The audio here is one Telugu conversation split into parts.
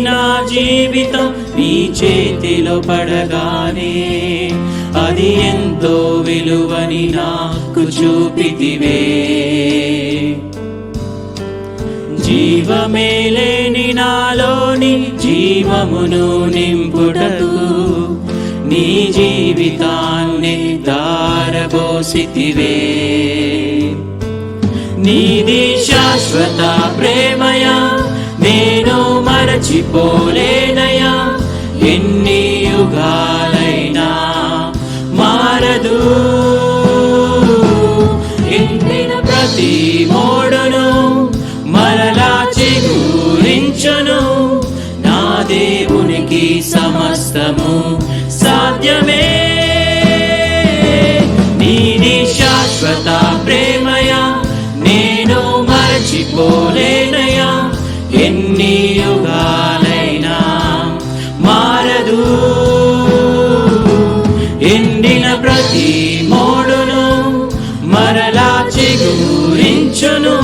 నా జీవితం నీ చేతిలో పడగానే అది ఎంతో విలువని నాకు చూపితివే. జీవమేలేని నాలోని జీవమును నింపుటకు నీ జీవితాన్ని దారబోసితివే నీది శాశ్వత ప్రేమయా నేను మరచిపోలేనయా ఎన్ని యుగాలైనా మారదు. ఎండిన ప్రతి మో యుగాలైనా మారదు. ఎండిన ప్రతి మోడును మరలా చిగురించును.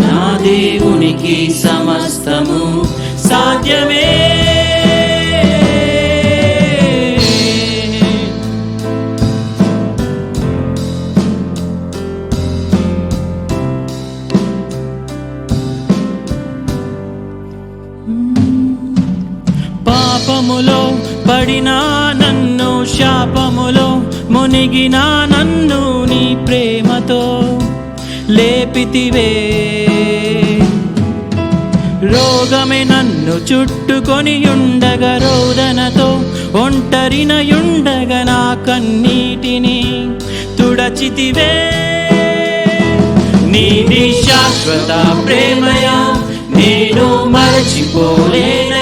నా దేవునికి సమస్తము సాధ్యమే. పడినా నన్ను శాపములో మునిగినా నన్ను నీ ప్రేమతో లేపితివే. రోగమే నన్ను చుట్టుకొని ఉండగా రోదనతో ఒంటరినయుండగా నా కన్నీటిని తుడచితివే. నీది శాశ్వత ప్రేమయా నేను మరచిపోలేనయా.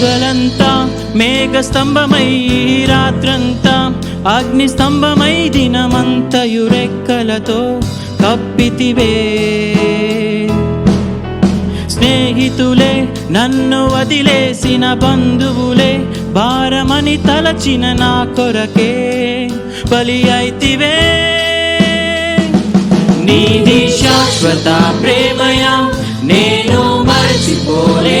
పగలంతా మేఘ స్తంభమై రాత్రంతా అగ్ని స్తంభమై దినమంతయు కప్పితివే. స్నేహితులే నన్ను వదిలేసిన బంధువులే భారమని తలచిన నా కొరకే బలి అయితివే. నీది శాశ్వత ప్రేమయా నేను మర్చిపోలే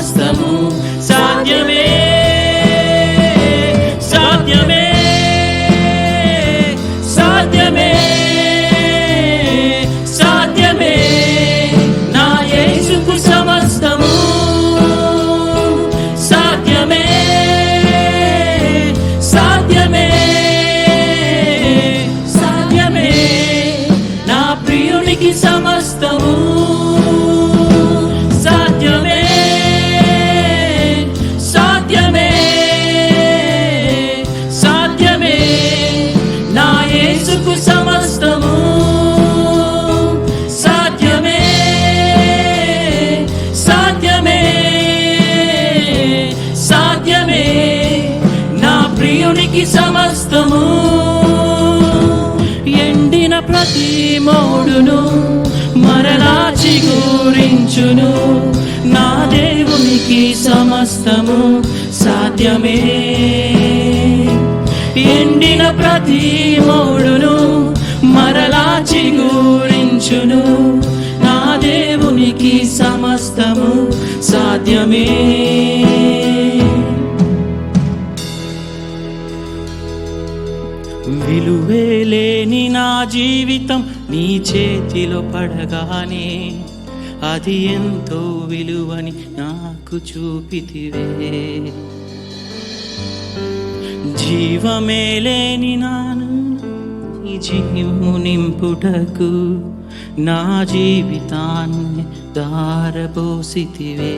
సమస్తము సాధ్యమే ప్రియునికి సమస్తము. ఎండిన ప్రతి మోడును మరలా చిగురించును. నా దేవునికి సమస్తము సాధ్యమే. ఎండిన ప్రతి మోడును మరలా చిగురించును. నా దేవునికి సమస్తము సాధ్యమే. నువ్వే లేని నా జీవితం నీ చేతిలో పడగానే అది ఎంతో విలువని నాకు చూపితివే. జీవమే లేని నాను నీ జీవము నింపుటకు నా జీవితాన్ని దారబోసితివే